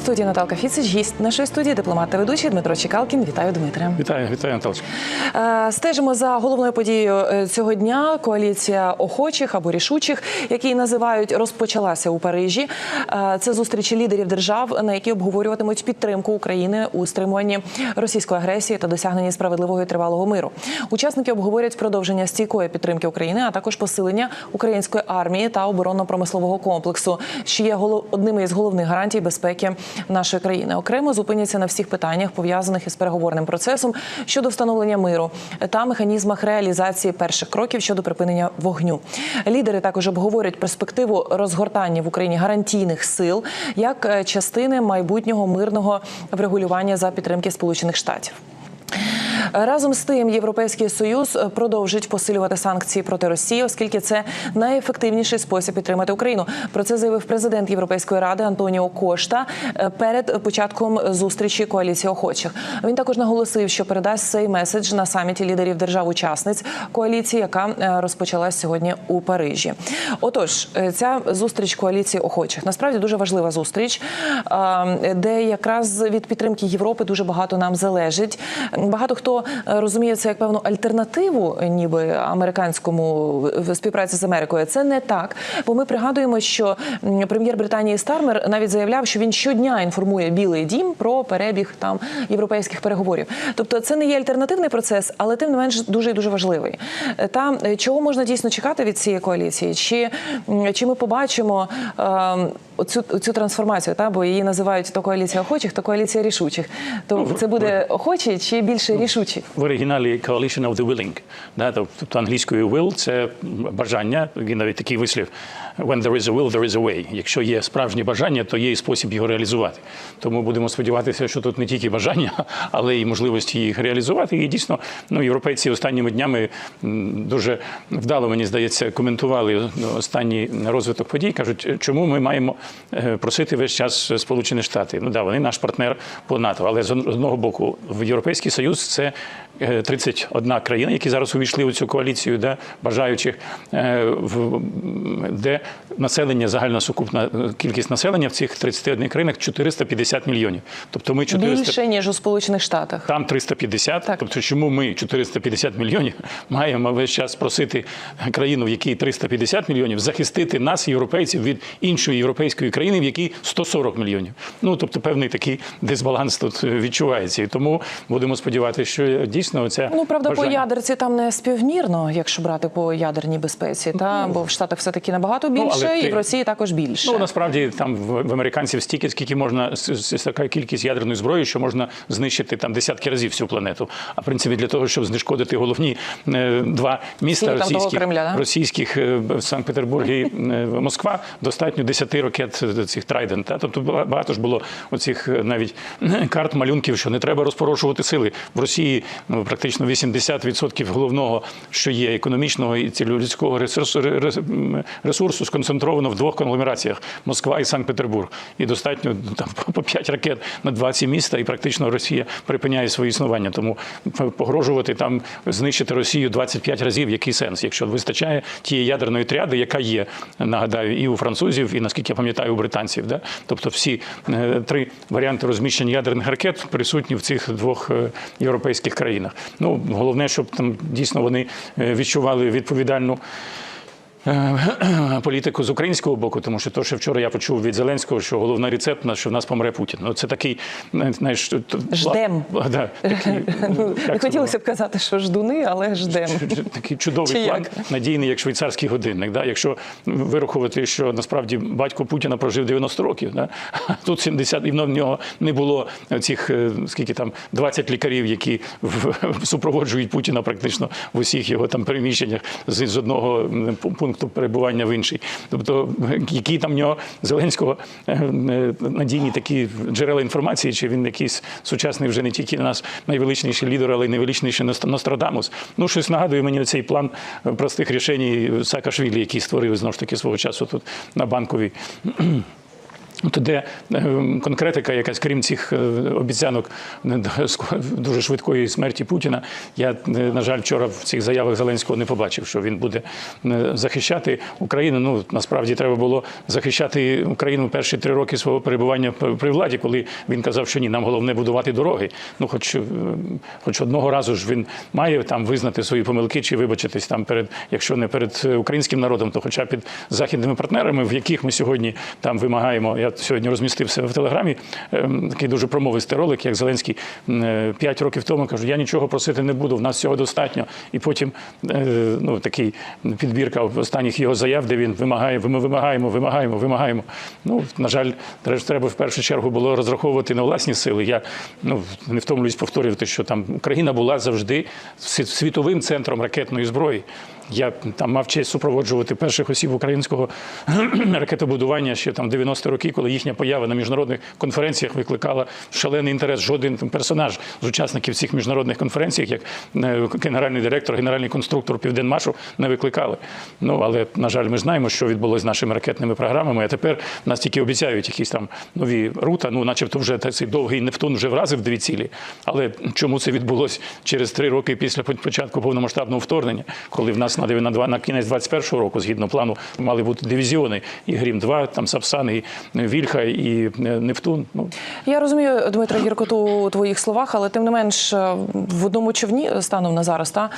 студії Наталка Фіцич, гість нашої студії, дипломат та ведучий Дмитро Чекалкін. Вітаю, Дмитре. Вітаю, вітаю, Наталочка. Е, Стежимо за головною подією е, цього дня. Коаліція охочих або рішучих, які називають, розпочалася у Парижі. Е, Це зустрічі лідерів держав, на які обговорюватимуть підтримку України у стримуванні російської агресії та досягненні справедливого і тривалого миру. Учасники обговорять продовження стійкої підтримки України, а також посилення української армії та оборонно-промислового комплексу, що є одними із головних гарантій безпеки нашої країни. Окремо зупиняться на всіх питаннях, пов'язаних із переговорним процесом щодо встановлення миру та механізмах реалізації перших кроків щодо припинення вогню. Лідери також обговорять перспективу розгортання в Україні гарантійних сил як е, частини майбутнього мирного врегулювання за підтримки Сполучених Штатів. Разом з тим, Європейський союз продовжить посилювати санкції проти Росії, оскільки це найефективніший спосіб підтримати Україну. Про це заявив президент Європейської ради Антоніо Кошта е, перед початком зустрічі коаліції охочих. Він також наголосив, що передасть цей меседж на саміті лідерів держав-учасниць коаліції, яка е, розпочалась сьогодні у Парижі. Отож, е, ця зустріч коаліції охочих насправді дуже важлива зустріч, е, де якраз від підтримки Європи дуже багато нам залежить. Багато хто е, розуміє це як певну альтернативу, е, ніби американському співпраці з Америкою. Це не так, бо ми пригадуємо, що прем'єр Британії Стармер навіть заявляв, що він щодня інформує Білий Дім про перебіг там європейських переговорів. Тобто, це не є альтернативний процес, але тим не менш дуже і дуже важливий. Е, Та е, чого можна дійсно чекати від цієї коаліції? Чи, чи ми побачимо е, оцю, оцю трансформацію? Та бо її називають то коаліція охочих, то коаліція рішучих. То це буде охочі чи більше рішучі? В оригіналі Coalition of the Willing. Да, тобто англійською will – це бажання, і навіть такий вислів when there is a will, there is a way. Якщо є справжнє бажання, то є і спосіб його реалізувати. Тому будемо сподіватися, що тут не тільки бажання, але й можливості їх реалізувати. І дійсно, ну, європейці останніми днями дуже вдало, мені здається, коментували останній розвиток подій. Кажуть, чому ми маємо е, просити весь час Сполучені Штати. Ну да, вони наш партнер по НАТО, але з одного боку, в Європейський Союз це е, 31 країна, які зараз увійшли у цю коаліцію, да, бажаючих, е, населення, загальна сукупна е, кількість населення в цих 31 країнах 450 мільйонів. Тобто ми 400... Більше ніж у Сполучених Штатах. Там 350, Так. тобто чому ми 450 мільйонів маємо весь час просити країну, в якій 350 мільйонів, захистити нас, європейців, від іншої європейської країни, в якій 140 мільйонів. Ну тобто певний такий дисбаланс тут е, відчувається. І тому будемо сподіватися, що дійсно оця Ну правда, по ядерці там не співмірно, якщо брати по ядерній безпеці, та бо в Штатах все таки набагато більше, Ну, і в Росії також більше. Ну насправді там в, в американців стільки, скільки можна с- с- така кількість ядерної зброї, що можна знищити там десятки разів всю планету. А в принципі для того, щоб знешкодити головні е, два міста російських, Кремля, да? російських е, Санкт-Петербург і е, Москва, достатньо 10 ракет е, цих Трайдент. Та? Тобто ба- багато ж було оцих е, навіть е, карт малюнків, що не треба розпорошувати сили в Росії. Ну практично 80% головного, що є економічного і цілолюдського ресурсу, рес- м, ресурсу сконцентровано в двох конгломераціях Москва і Санкт-Петербург. І достатньо там по 5 ракет на два ці міста, і практично Росія припиняє своє існування. Тому погрожувати там знищити Росію 25 разів, який сенс, якщо вистачає тієї ядерної тряди, яка є, нагадаю, і у французів, і наскільки я пам'ятаю, у британців. Да? Тобто всі е, три варіанти розміщення ядерних ракет присутні в цих двох е, європейських країнах. Ну головне, щоб там дійсно вони е, відчували відповідальну. Е, Політику з українського боку, тому що то, що вчора я почув від Зеленського, що головний рецепт на що в нас помре Путін. Ну це такий, е, знаєш, Ждем. Да, такий, Ну, не хотілося б казати, що ждуни, але ждемо. Ч- такий чудовий Чи план, як? надійний, як швейцарський годинник. Да? Якщо вирахувати, що насправді батько Путіна прожив 90 років, да? а тут 70, і в нього не було цих е, скільки там 20 лікарів, які в- супроводжують Путіна практично в усіх його там переміщеннях з, одного м, пу- пункту перебування в інший. Тобто, які там в нього Зеленського е, е, надійні такі джерела інформації, чи він якийсь сучасний вже не тільки нас найвеличніший лідер, але й найвеличніший Нострадамус. Ну, щось нагадує мені цей план простих рішень Саакашвілі, який створив знову ж таки свого часу тут на банковій. То де е, конкретика, якась крім цих е, обіцянок е, дуже швидкої смерті Путіна, я е, на жаль вчора в цих заявах Зеленського не побачив, що він буде захищати Україну. Ну насправді треба було захищати Україну перші три роки свого перебування при владі, коли він казав, що ні, нам головне будувати дороги. Ну, хоч, хоч одного разу ж він має там визнати свої помилки чи вибачитись там перед, якщо не перед українським народом, то хоча під західними партнерами, в яких ми сьогодні там вимагаємо. Я сьогодні розмістив себе в телеграмі ем, такий дуже промовистий ролик, як Зеленський м, п'ять років тому каже: я нічого просити не буду, в нас цього достатньо. І потім е, ну такий підбірка останніх його заяв, де він вимагає, ми вимагаємо, вимагаємо, вимагаємо. Ну на жаль, треба в першу чергу було розраховувати на власні сили. Я ну не втомлююсь повторювати, що там Україна була завжди світовим центром ракетної зброї. Я там мав честь супроводжувати перших осіб українського ракетобудування ще там 90 роки, коли їхня поява на міжнародних конференціях викликала шалений інтерес. Жоден персонаж з учасників цих міжнародних конференцій, як е, генеральний директор, генеральний конструктор Південмашу, не викликали. Ну але на жаль, ми знаємо, що відбулося з нашими ракетними програмами. А тепер нас тільки обіцяють якісь там нові рута. Ну, начебто, вже цей довгий Нептун вже вразив дві цілі. Але чому це відбулося через три роки після початку повномасштабного вторгнення, коли в нас на дев- на на кінець 21-го року, згідно плану, мали бути дивізіони і Грім 2 там Сапсан, і Вільха, і е, Нептун. Ну Я розумію, Дмитро Гіркоту у твоїх словах, але тим не менш е, в одному човні станом на зараз та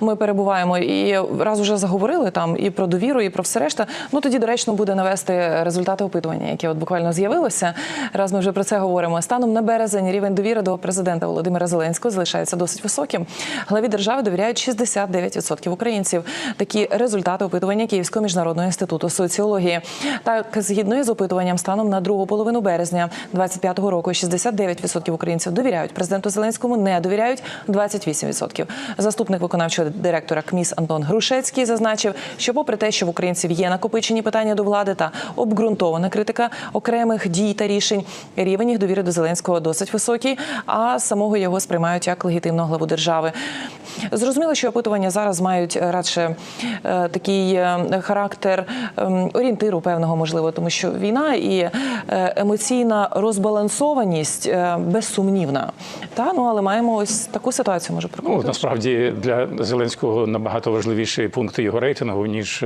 ми перебуваємо і раз уже заговорили там і про довіру, і про все решта. Ну тоді доречно буде навести результати опитування, яке от буквально з'явилося. Раз ми вже про це говоримо. Станом на березень рівень довіри до президента Володимира Зеленського залишається досить високим. Главі держави довіряють 69% українців. Такі результати опитування Київського міжнародного інституту соціології. Так, згідно із опитуванням, станом на другу половину березня 25-го року 69% українців довіряють президенту Зеленському, не довіряють 28%. Заступник виконавчого директора КМІС Антон Грушецький зазначив, що попри те, що в українців є накопичені питання до влади та обґрунтована критика окремих дій та рішень, рівень їх довіри до Зеленського досить високий, а самого його сприймають як легітимного главу держави. Зрозуміло, що опитування зараз мають радше е, такий е, характер ем, орієнтиру певного, можливо, тому що війна і е, емоційна розбалансованість е, безсумнівна. Та ну але маємо ось таку ситуацію. Може Ну, насправді для Зеленського набагато важливіші пункти його рейтингу, ніж,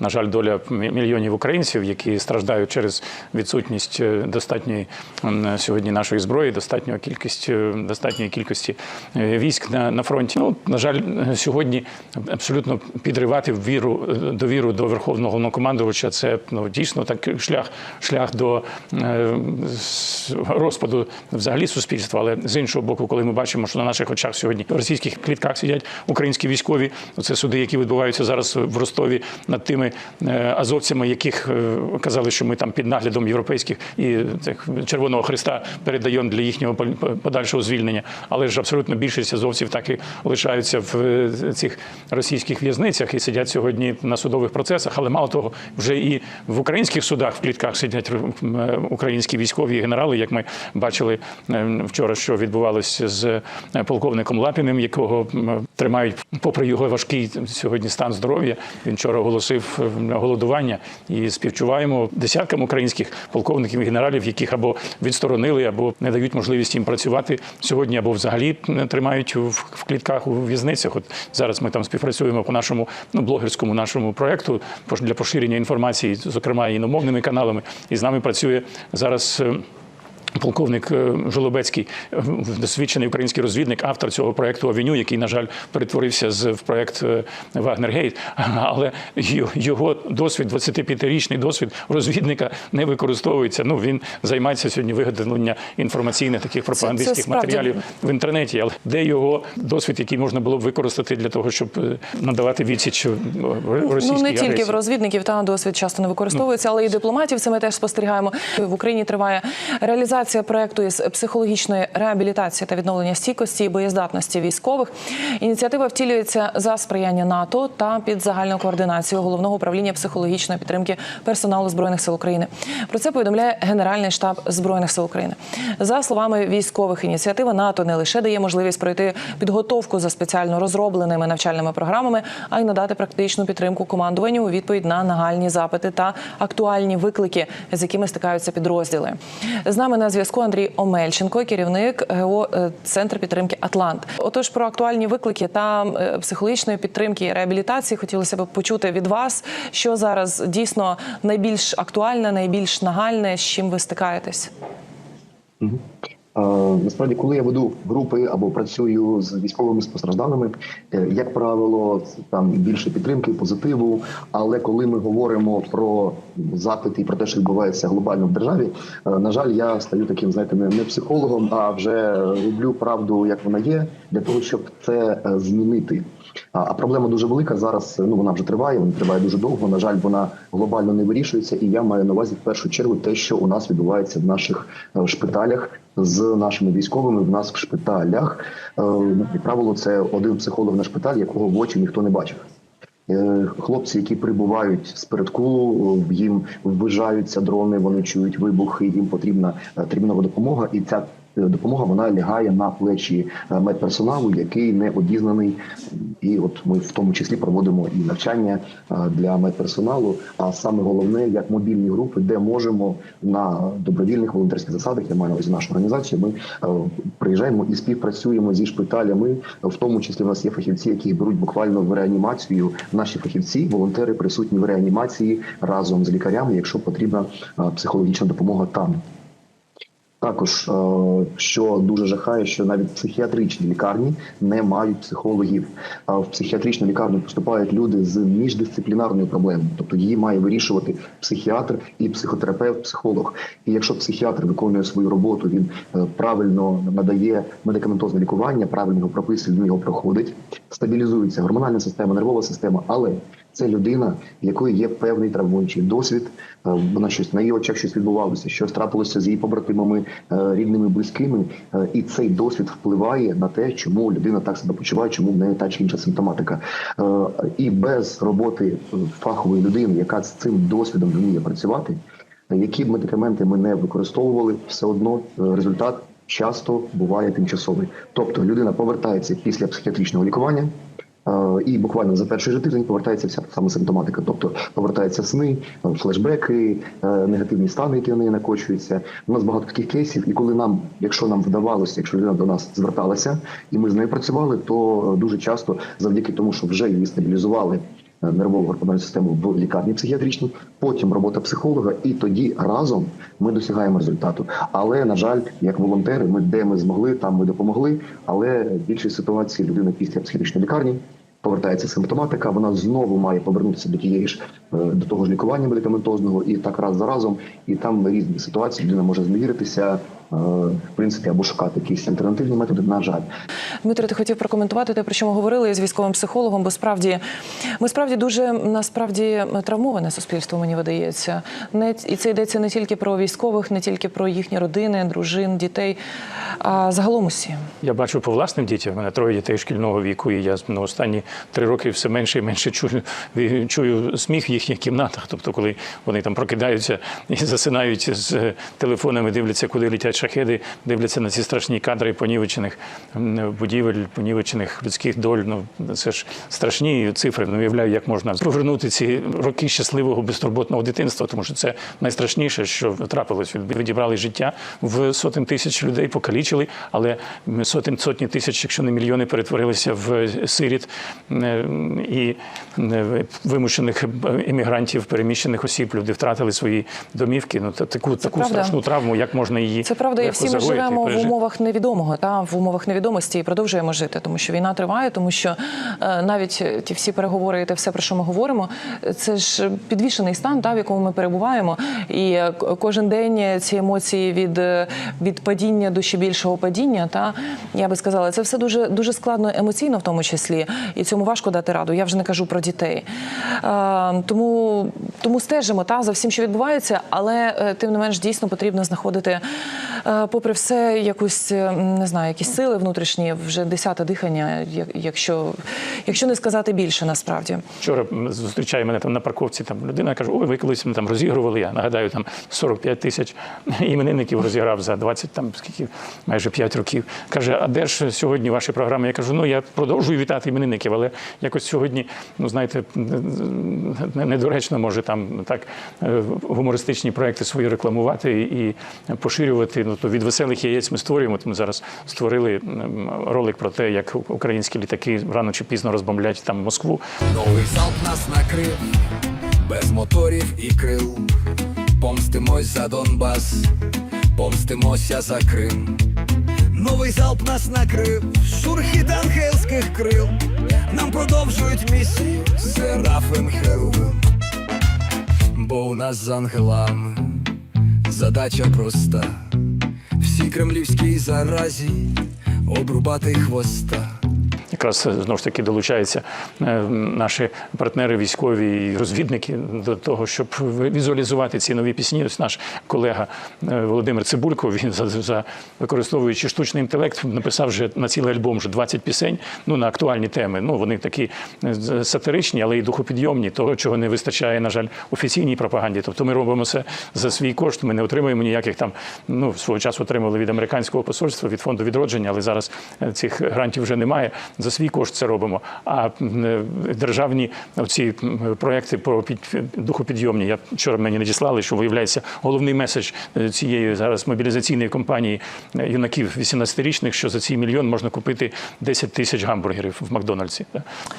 на жаль, доля мільйонів українців, які страждають через відсутність достатньої сьогодні нашої зброї, достатньої кількості, достатньої кількості військ на, на фронті. Ну, на жаль, сьогодні абсолютно підривати віру, довіру до верховного головнокомандувача – це ну, дійсно так шлях, шлях до е, розпаду взагалі суспільства. Але з іншого боку, коли ми бачимо, що на наших очах сьогодні в російських клітках сидять українські військові, це суди, які відбуваються зараз в Ростові над тими е, азовцями, яких е, казали, що ми там під наглядом європейських і цих Червоного Христа передаємо для їхнього подальшого звільнення. Але ж абсолютно більшість азовців так і лишаються в цих російських в'язницях і сидять сьогодні на судових процесах. Але мало того, вже і в українських судах в клітках сидять е, українські військові генерали, як ми бачили е, вчора, що відбувалося з е, полковником Лапіним, якого тримають попри його важкий сьогодні стан здоров'я. Він вчора оголосив голодування і співчуваємо десяткам українських полковників і генералів, яких або відсторонили, або не дають можливість їм працювати сьогодні, або взагалі тримають в клітках у в'язницях. От зараз ми там співпрацюємо по нашому ну, блогерському нашому проекту для поширення інформації, зокрема іномовними каналами. І з нами працює зараз. Полковник е, Жолобецький, е, досвідчений український розвідник, автор цього проекту Авеню, який, на жаль, перетворився з в проект е, Вагнергейт. Але його досвід, 25-річний досвід розвідника не використовується. Ну він займається сьогодні виготовленням інформаційних таких пропагандистських справді. матеріалів в інтернеті. Але де його досвід, який можна було б використати для того, щоб надавати відсіч російській Ну не тільки агресії? в розвідників та досвід часто не використовується, але і дипломатів. Це ми теж спостерігаємо. В Україні триває реалізація реалізація проекту із психологічної реабілітації та відновлення стійкості і боєздатності військових. Ініціатива втілюється за сприяння НАТО та під загальну координацію головного управління психологічної підтримки персоналу збройних сил України. Про це повідомляє Генеральний штаб збройних сил України. За словами військових, ініціатива НАТО не лише дає можливість пройти підготовку за спеціально розробленими навчальними програмами, а й надати практичну підтримку командуванню у відповідь на нагальні запити та актуальні виклики, з якими стикаються підрозділи. З нами на зв'язку Андрій Омельченко, керівник ГО е, Центр підтримки Атлант. Отож, про актуальні виклики та е, психологічної підтримки і реабілітації хотілося б почути від вас, що зараз дійсно найбільш актуальне, найбільш нагальне, з чим ви стикаєтесь. Насправді, коли я веду групи або працюю з військовими спостражданими, е, як правило, там більше підтримки, позитиву. Але коли ми говоримо про запити і про те, що відбувається глобально в державі, е, на жаль, я стаю таким, знаєте, не, психологом, а вже роблю правду, як вона є, для того, щоб це е, змінити. А, проблема дуже велика зараз. Ну вона вже триває, вона триває дуже довго. На жаль, вона глобально не вирішується. І я маю на увазі в першу чергу те, що у нас відбувається в наших шпиталях з нашими військовими. В нас в шпиталях Е, як правило, це один психолог на шпиталь, якого в очі ніхто не бачив. Е, Хлопці, які прибувають з передку, їм вбижаються дрони, вони чують вибухи, їм потрібна е, термінова допомога, і ця допомога вона лягає на плечі е, медперсоналу, який не обізнаний. І от ми в тому числі проводимо і навчання е, для медперсоналу. А саме головне, як мобільні групи, де можемо на добровільних волонтерських засадах, я маю на увазі нашу організацію. Ми е, приїжджаємо і співпрацюємо зі шпиталями. В тому числі в нас є фахівці, які беруть буквально в реанімацію. Наші фахівці, волонтери присутні в реанімації разом з лікарями, якщо потрібна психологічна допомога там. Також, е, що дуже жахає, що навіть психіатричні лікарні не мають психологів. А В психіатричну лікарню поступають люди з міждисциплінарною проблемою, тобто її має вирішувати психіатр і психотерапевт, психолог. І якщо психіатр виконує свою роботу, він е, правильно надає медикаментозне лікування, правильно його прописує, він його проходить, стабілізується гормональна система, нервова система, але це людина, в якої є певний травмуючий досвід. Е, Вона щось на її очах щось відбувалося, щось трапилося з її побратимами, е, рідними, близькими, Е, і цей досвід впливає на те, чому людина так себе почуває, чому в неї та чи інша симптоматика. І без роботи фахової людини, яка з цим досвідом вміє працювати, які б медикаменти ми не використовували, все одно результат часто буває тимчасовий. Тобто людина повертається після психіатричного лікування. І буквально за перший же тиждень повертається вся сама симптоматика, тобто повертаються сни, е, флешбеки, е, негативні стани, які на неї накочуються. У нас багато таких кейсів, і коли нам, якщо нам вдавалося, якщо людина до нас зверталася, і ми з нею працювали, то е, дуже часто, завдяки тому, що вже її стабілізували. Е, Нервову гормональну систему в лікарні психіатричній, потім робота психолога, і тоді разом ми досягаємо результату. Але на жаль, як волонтери, ми де ми змогли, там ми допомогли. Але в більшій ситуації людина після психіатричної лікарні повертається симптоматика, вона знову має повернутися до тієї ж е, до того ж лікування медикаментозного, і так раз за разом, і там різні ситуації людина може зневіритися, в принципі, або шукати якісь альтернативні методи. На жаль. Дмитро, ти хотів прокоментувати те, про що ми говорили з військовим психологом, бо справді ми справді дуже насправді травмоване суспільство, мені видається. Не і це йдеться не тільки про військових, не тільки про їхні родини, дружин, дітей, а загалом усі. Я бачу по власним дітям. У мене троє дітей шкільного віку, і я на останні три роки все менше і менше чую, чую сміх в їхніх кімнатах. Тобто, коли вони там прокидаються і засинають з телефонами, дивляться, куди летять шахеди, дивляться на ці страшні кадри понівечених будівель, понівечених людських доль. Ну це ж страшні цифри. Не уявляю, як можна повернути ці роки щасливого безтурботного дитинства, тому що це найстрашніше, що трапилось. Відібрали життя в сотень тисяч людей, покалічили, але сотень сотні тисяч, якщо не мільйони, перетворилися в сиріт е, і е, вимушених іммігрантів, переміщених осіб. Люди втратили свої домівки. Ну та таку таку правда. страшну травму, як можна її Це правда, і всі ми живемо в умовах невідомого, та в умовах невідомості і продовжуємо жити, тому що війна триває, тому що е, навіть ті всі переговори, і те все про що ми говоримо, це ж підвішений стан, та в якому ми перебуваємо. І е, кожен день ці емоції від, е, від падіння до ще більшого падіння. Та я би сказала, це все дуже дуже складно емоційно, в тому числі, і цьому важко дати раду. Я вже не кажу про дітей. Е, тому, тому стежимо та за всім, що відбувається, але тим не менш дійсно потрібно знаходити попри все, якусь е, не знаю, якісь сили внутрішні, вже десяте дихання, як- якщо, якщо не сказати більше, насправді. Вчора зустрічає мене там на парковці. Там людина я кажу, ой, ви колись там розігрували. Я нагадаю, там 45 тисяч іменинників розіграв за 20, там скільки майже 5 років. Каже, а де ж сьогодні ваші програми? Я кажу, ну я продовжую вітати іменинників, але якось сьогодні, ну знаєте, недоречно може там так е, гумористичні проекти свої рекламувати і поширювати. Ну то від веселих яєць ми створюємо. Ми зараз створили ролик про те, як українські літаки рано чи пізно розбомблять там Москву. Новий залп нас накрив, без моторів і крил. Помстимось за Донбас, помстимося за Крим. Новий залп нас накрив, шурхіт ангельських крил. Нам продовжують місію Серафим Херувим. Бо у нас з ангелами задача проста. Всі кремлівській заразі обрубати хвоста. Якраз е, знову ж таки долучаються е, наші партнери військові і розвідники до того, щоб візуалізувати ці нові пісні. Ось наш колега е, Володимир Цибулько, він за, за використовуючи штучний інтелект, написав вже на цілий альбом вже 20 пісень ну, на актуальні теми. Ну вони такі сатиричні, але й духопідйомні, того, чого не вистачає, на жаль, офіційній пропаганді. Тобто ми робимо це за свій кошт. Ми не отримуємо ніяких там. Ну свого часу отримали від американського посольства, від фонду відродження, але зараз цих грантів вже немає. За свій кошт це робимо. А е, державні ці проекти про під- духопідйомні. Я вчора мені надіслали, що виявляється головний меседж е, цієї зараз мобілізаційної кампанії е, юнаків 18-річних, що за цей мільйон можна купити 10 тисяч гамбургерів в Макдональдсі.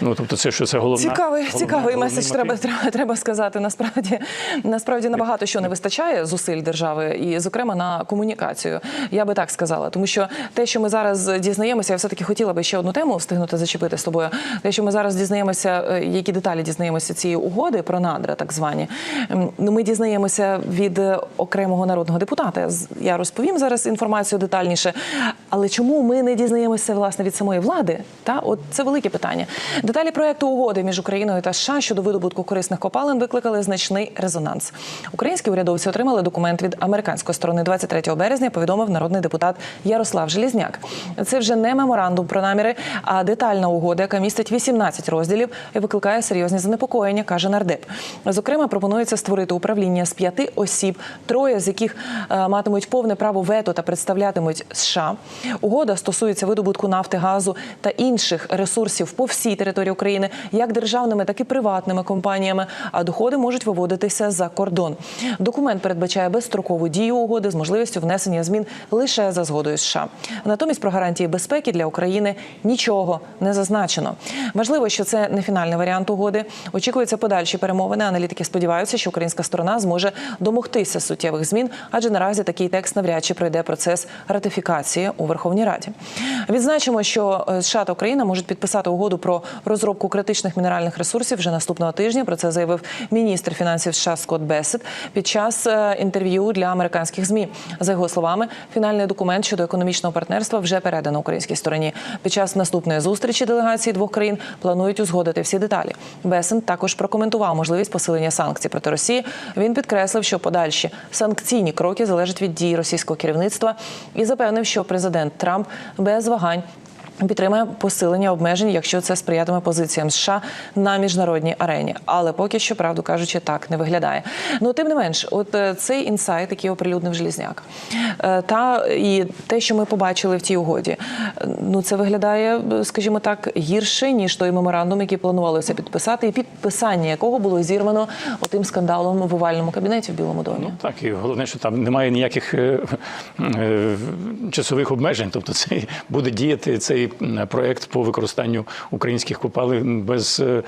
Ну тобто, це що це головна Цікавий, головна- цікавий головний меседж. Треба, треба, треба сказати. Насправді, насправді набагато що не вистачає зусиль держави, і зокрема на комунікацію. Я би так сказала, тому що те, що ми зараз дізнаємося, я все таки хотіла би ще одну тему встигнути зачепити з тобою. Те, що ми зараз дізнаємося, е, які деталі дізнаємося цієї угоди про надра, так звані. Ну, ми дізнаємося від е, окремого народного депутата. Я розповім зараз інформацію детальніше. Але чому ми не дізнаємося власне від самої влади? Та от це велике питання. Деталі проекту угоди між Україною та США щодо видобутку корисних копалин викликали значний резонанс. Українські урядовці отримали документ від американської сторони 23 березня. Повідомив народний депутат Ярослав Желізняк. Це вже не меморандум про наміри, а детальна угода, яка містить 18 розділів і викликає серйозні занепокоєння, каже нардеп. Зокрема, пропонується створити управління з п'яти осіб, троє з яких е, матимуть повне право вето та представлятимуть США. Угода стосується видобутку нафти, газу та інших ресурсів по всій території України, як державними, так і приватними компаніями. А доходи можуть виводитися за кордон. Документ передбачає безстрокову дію угоди з можливістю внесення змін лише за згодою США. Натомість про гарантії безпеки для України нічого не зазначено. Важливо, що це не фінальний варіант угоди. Очікуються подальші перемовини. Аналітики сподіваються, що українська сторона зможе домогтися суттєвих змін, адже наразі такий текст навряд чи пройде процес ратифікації у Верховній Раді. Відзначимо, що е, США та Україна можуть підписати угоду про розробку критичних мінеральних ресурсів вже наступного тижня. Про це заявив міністр фінансів США Скотт Бесет під час е, інтерв'ю для американських змі. За його словами, фінальний документ щодо економічного партнерства вже передано українській стороні. Під час наступної зустрічі делегації двох країн планують узгодити всі деталі. Бесен також прокоментував можливість посилення санкцій проти Росії. Він підкреслив, що подальші санкційні кроки залежать від дій російського керівництва і запевнив, що президент Трамп без вагань. Підтримує посилення обмежень, якщо це сприятиме позиціям США на міжнародній арені. Але поки що, правду кажучи, так не виглядає. Ну тим не менш, от е, цей інсайт, який оприлюднив Желізняк, е, та і те, що ми побачили в тій угоді, е, ну це виглядає, скажімо так, гірше ніж той меморандум, який планувалося підписати, і підписання якого було зірвано отим скандалом в овальному кабінеті в Білому домі. Так, і головне, що там немає ніяких е, е, часових обмежень. Тобто, це буде діяти цей м, проект по використанню українських копалин без е,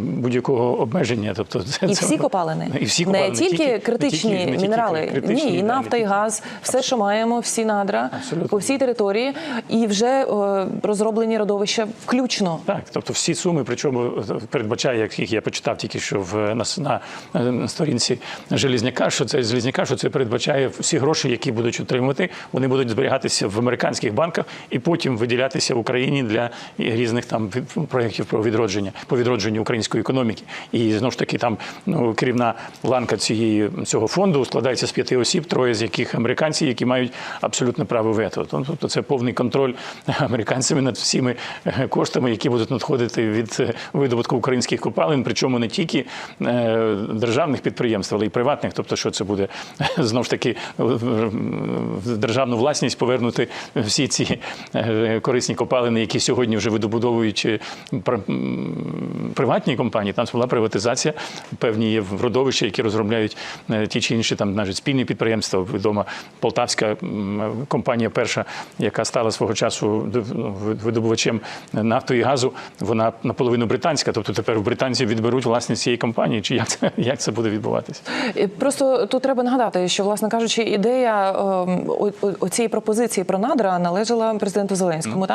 будь-якого обмеження. Тобто, це, І це- всі копалини, і всі копалини, не тільки критичні не тільки- не тільки мінерали, критичні, ні, і нафта, і газ, все, що маємо, всі надра Абсолютно. по всій території, і вже е, розроблені родовища включно. Так, тобто всі суми, причому е, передбачає, яких я почитав тільки що в на, с- на, на сторінці Желізняка, що це Желізняка, що це передбачає всі гроші, які будуть отримувати, вони будуть зберігатися в американських банках і потім виділятися залишатися в Україні для різних там проєктів про відродження по відродженню української економіки. І знову ж таки, там ну керівна ланка цієї цього фонду складається з п'яти осіб, троє з яких американці, які мають абсолютне право вето. Тобто це повний контроль американцями над всіми е, коштами, які будуть надходити від е, видобутку українських копалин, причому не тільки е, державних підприємств, але й приватних. Тобто, що це буде знову ж таки в- державну власність повернути всі ці е, корисні копалини, які сьогодні вже видобудовують е, приватні компанії. Там була приватизація. Певні є родовища, які розробляють е, ті чи інші там навіть спільні підприємства. Відома полтавська компанія, перша, яка стала свого часу ну, видобувачем нафти і газу. Вона наполовину британська. Тобто тепер у британців відберуть власність цієї компанії. Чи як це як це буде відбуватися? Е, Просто тут треба нагадати, що власне кажучи, ідея ем, о- о- оцієї пропозиції про надра належала президенту Зеленському.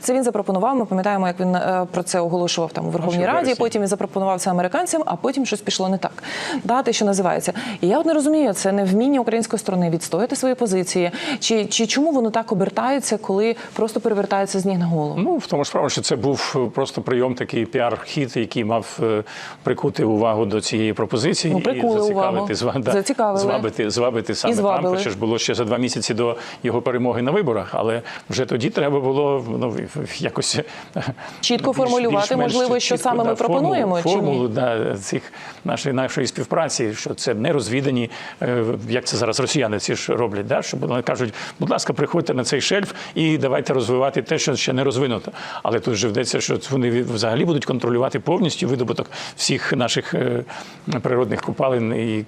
Це він запропонував. Ми пам'ятаємо, як він е, про це оголошував там у Верховній Раді. вересні. Потім він запропонував це американцям, а потім щось пішло не так. Да, те, що називається. І я от не розумію, це не вміння української сторони відстояти свої позиції, чи, чи чому воно так обертається, коли просто перевертається з ніг на голову. Ну в тому ж справа, що це був е, просто прийом, такий піар-хід, який мав е, прикути увагу до цієї пропозиції Ну, і зацікавити, увагу. да, Зацікавили. звабити, звабити саме. Трампа. Ще ж було ще за два місяці до його перемоги на виборах, але вже тоді треба було ну якось е, Чітко більш- формулювати, більш-менш можливо, що саме ми пропонуємо, чи ні? Формулу да, цих нашої нашої співпраці, що це не розвідані, е, як це зараз росіяни ці ж роблять, да, що вони кажуть, будь ласка, приходьте на цей шельф і давайте розвивати те, що ще не розвинуто. Але тут же вдається, що вони взагалі будуть контролювати повністю видобуток всіх наших е, природних копалин і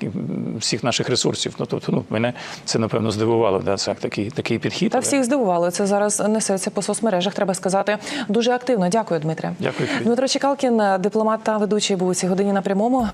всіх наших ресурсів. Ну тобто, ну мене це напевно здивувало. Да, це такий такий підхід. Та всіх здивувало. Це зараз несеться по соцмережах. Треба сказати дуже активно. Дякую, Дмитре. Дякую. Дмитро Чекалкін, дипломат та ведучий був у цій годині на прямому.